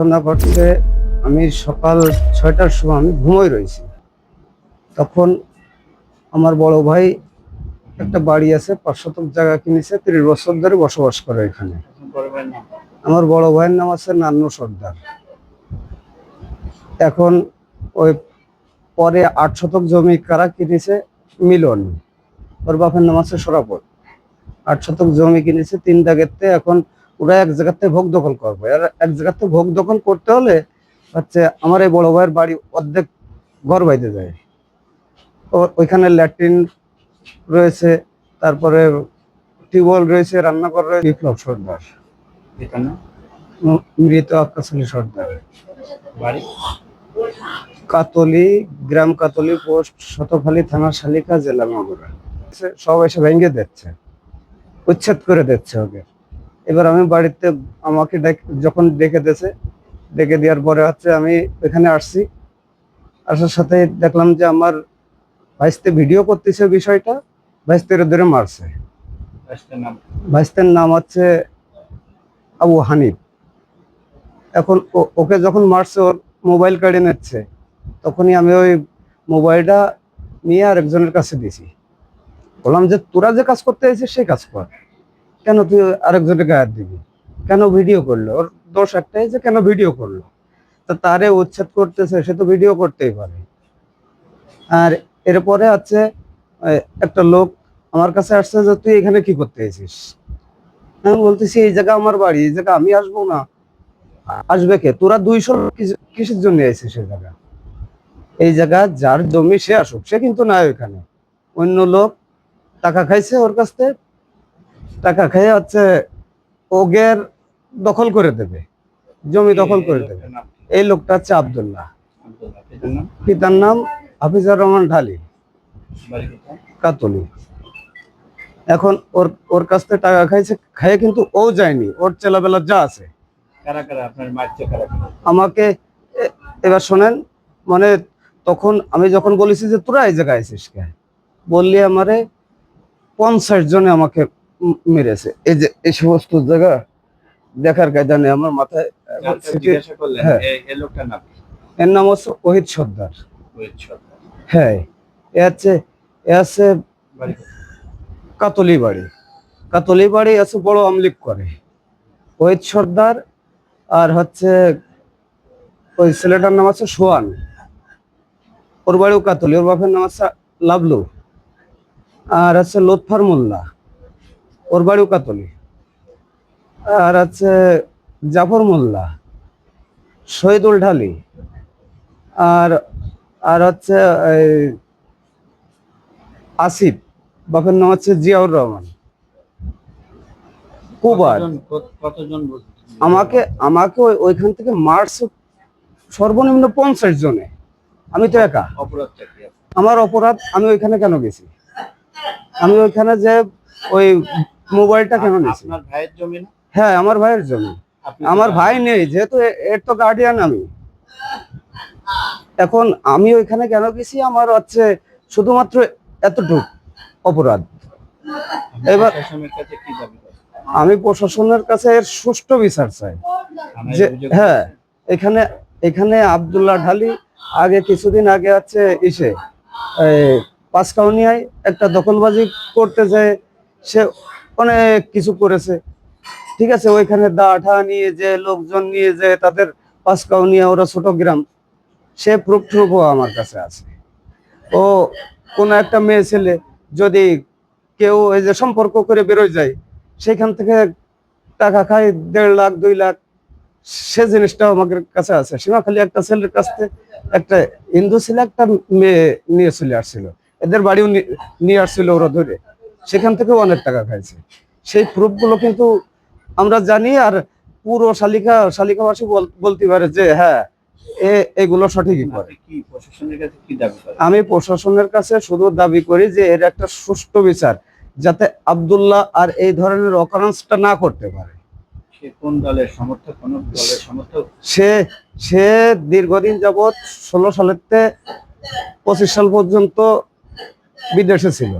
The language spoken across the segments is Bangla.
ঘটনা ঘটছে, আমি সকাল ছয়টার সময় আমি ঘুমোই রয়েছি। তখন আমার বড় ভাই একটা বাড়ি আছে, পাঁচ শতক জায়গা কিনেছে, তিরিশ বছর ধরে বসবাস করে এখানে। আমার বড় ভাইয়ের নাম আছে নান্নু সর্দার। এখন ওই পরে আট শতক জমি কারা কিনেছে? মিলন। ওর বাপের নাম আছে সরাপত আট শতক জমি কিনেছে, তিন দাগেতে এখন ওরা এক জায়গাতে ভোগ দখল করবে। আর এক জায়গাতে ভোগ দখল করতে হলে হচ্ছে আমার এই বড় ভাইয়ের বাড়ি অর্ধেক ঘর বাইতে যায়। ও- ওইখানে ল্যাট্রিন রয়েছে তারপরে টিউবওয়েল রয়েছে রান্নাঘর রয়েছে। বিপ্লব সর্দার। মৃত আক্কাস আলী সর্দার। বাড়ি? কাতলি গ্রাম কাতলি পোস্ট শতখালী থানা শালিকা জেলা মাগুরা সব এসে ভেঙে দিচ্ছে। উচ্ছেদ করে দিচ্ছে ওকে। এবার আমি বাড়িতে আমাকে যখন ডেকে দিয়েছে ডেকে দেওয়ার পরে হচ্ছে আমি এখানে আসছি। আসার সাথে দেখলাম যে আমার ভাইস্তে ভিডিও করতেছে বিষয়টা ভাইস্তের ধরে মারছে। ভাইস্তের নাম? হচ্ছে আবু হানিফ। এখন ওকে যখন মারছে ওর মোবাইল কেড়ে নিচ্ছে তখনই আমি ওই মোবাইলটা নিয়ে আরেকজনের কাছে দিছি বললাম যে তোরা যে কাজ করতে এসেছিস সেই কাজ কর। কেন তুই আরেকজনের গায়ে দিবি? কেন ভিডিও করল? ওর দোষ একটাই যে কেন ভিডিও করল? তা তারে উচ্ছেদ করতেছে, সে তো ভিডিও করতেই পারে। আর এরপরে আছে একটা লোক আমার কাছে আসছে যে, তুই এখানে কি করতে এসেছিস? আমি বলতেছি, এই জায়গা আমার বাড়ি, এই জায়গা আমি আসব না। আসবে কে? তোরা দুইশো কিসের জন্য এসেছিস সে জায়গা? এই জায়গা যার জমি সে আসুক, সে কিন্তু নাই ওইখানে। অন্য লোক টাকা খাইছে ওর কাছ থেকে টাকা খেয়ে হচ্ছে ওগের দখল করে দেবে জমি দখল করে দেবে? এই লোকটা হচ্ছে আবদুল্লাহ। পিতার নাম? হাফিজার রহমান ঢালি। কাতলি। এখন ওর ওর কাছ থেকে টাকা খাইছে খাইয়ে কিন্তু ও যায়নি ওর চেলাবেলা যা আছে? আমাকে এবার শোনেন মানে তখন আমি যখন বলেছি যে তোরা এই জায়গায় আছিস কে বললি আমারে পঞ্চাশ জনে আমাকে মেরেছে। এই যে এই সমস্ত জায়গা দেখার কায়দা নেই আমার মাথায় হ্যাঁ। এর নাম হচ্ছে ওহিদ সর্দার। হ্যাঁ এ আছে এ আছে কাতলি বাড়ি। কাতলি বাড়ি আছে বড় আমলিক করে। ওহিদ সর্দার আর হচ্ছে ওই ছেলেটার নাম আছে সোয়ান। ওর বাড়িও কাতলি ওর বাপের নাম আছে লাভলু আর আছে লোৎফার মোল্লা। ওর বাড়িও কাতলি। আর আছে জাফর মোল্লা শহীদুল ঢালি আর আর হচ্ছে আসিফ বাপের নাম হচ্ছে জিয়াউর রহমান। কুবার? আমাকে আমাকে ওইখান থেকে মার্চ সর্বনিম্ন পঞ্চাশ জনে। আমি তো একা? আমার অপরাধ আমি ওইখানে কেন গেছি? আমি ওইখানে যে ওই মোবাইলটা কেন নিয়েছি আপনার ভাইয়ের জমি না? হ্যাঁ আমার ভাইয়ের আপনি আমার ভাই নেই যেহেতু এর তো গার্ডিয়ান আমি। এখন আমি ওইখানে কেন গেছি? আমার হচ্ছে শুধুমাত্র এতটুক অপরাধ। এবার-? আমি প্রশাসনের কাছে এর সুষ্ঠু বিচার চাই। যে হ্যাঁ এখানে এখানে আব্দুল্লাহ ঢালি আগে কিছুদিন আগে আছে ইসে পাঁচকাউনিয়ায় একটা দখলবাজি করতে যায় সে অনেক কিছু করেছে। ঠিক আছে, ওইখানে দা ঠা নিয়ে যে, লোকজন নিয়ে যে, তাদের পাঁচকাউনিয়া ওরা ছোট গ্রাম। সে প্রুফ ট্রুফও আমার কাছে আছে। ও কোনো একটা মেয়ে ছেলে যদি কেউ এই যে সম্পর্ক করে বেরোয় যায়, সেখান থেকে টাকা খায় দেড় লাখ, দুই লাখ, সে জিনিসটা আমাদের কাছে আছে। সীমাখালি একটা ছেলের কাছ থেকে একটা হিন্দু ছেলে একটা মেয়ে নিয়ে চলে আসছিল। এদের বাড়িও নিয়ে আসছিল ওরা ধরে। সেখান থেকেও অনেক টাকা খাইছে। সেই প্রুফগুলো কিন্তু আমরা জানি আর পুরো শালিকা শালিকাবাসী বল- বলতে পারে যে হ্যাঁ এ এগুলো সঠিকই করে। আমি প্রশাসনের কাছে শুধু দাবি করি যে এর একটা সুষ্ঠু বিচার যাতে আব্দুল্লাহ আর এই ধরনের অকারেন্সটা না করতে পারে। সে সে দীর্ঘদিন যাবৎ ষোলো সালের পঁচিশ সাল পর্যন্ত বিদেশে ছিল।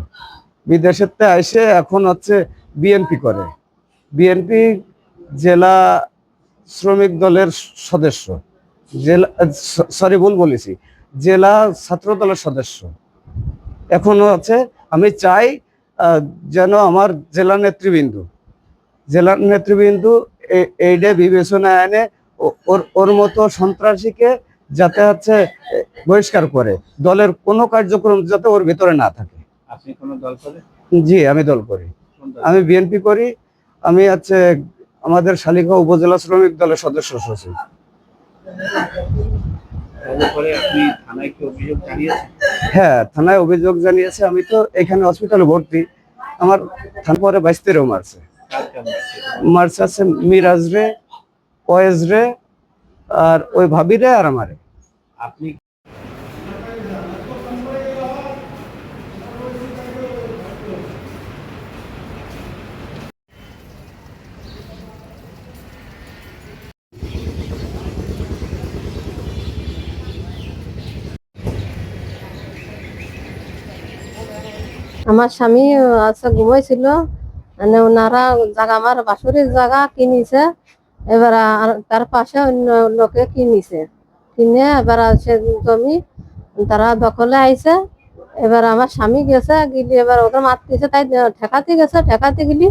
বিদেশের তে এসে এখন হচ্ছে বিএনপি করে। বিএনপি জেলা শ্রমিক দলের সদস্য। জেলা, সরি, ভুল বলেছি। জেলা ছাত্র দলের সদস্য। এখনও আছে আমি চাই যেন আমার জেলা নেতৃবৃন্দ জেলার নেতৃবৃন্দ এইটা বিবেচনায় এনে ও- ওর ওর মতো সন্ত্রাসীকে যাতে হচ্ছে বহিষ্কার করে। দলের কোনো কার্যক্রম যাতে ওর ভিতরে না থাকে। আপনি কোনো দল করেন জি আমি দল করি। আমি বিএনপি করি আমি হচ্ছে আমাদের শালিকা উপজেলা শ্রমিক দলের সদস্য সচিব। আপনি অভিযোগ জানিয়েছেন? হ্যাঁ থানায় অভিযোগ জানিয়েছে আমি তো এখানে হসপিটালে ভর্তি। আমার থানা পরে বাইশ তেরো মারছে। মারছে? আছে মিরাজ রে ওয়েজ রে আর ওই ভাবি রে আর আমারে। আপনি আমার স্বামী আছে ঘুমাইছিল। মানে ওনারা জায়গা আমার বাসুরির জায়গা কিনিছে। এবার তার পাশে অন্য লোকে কিনিছে। কিনে এবার সে জমি তারা দখলে আইছে। এবার আমার স্বামী গেছে, গিলি এবার ওদের মারতেছে, তাই ঠেকাতে গেছে, ঠেকাতে গেলি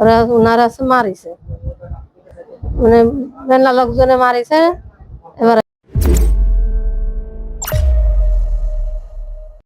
ওরা ওনারা মারিছে। মানে মেলা লোকজনে মারিছে।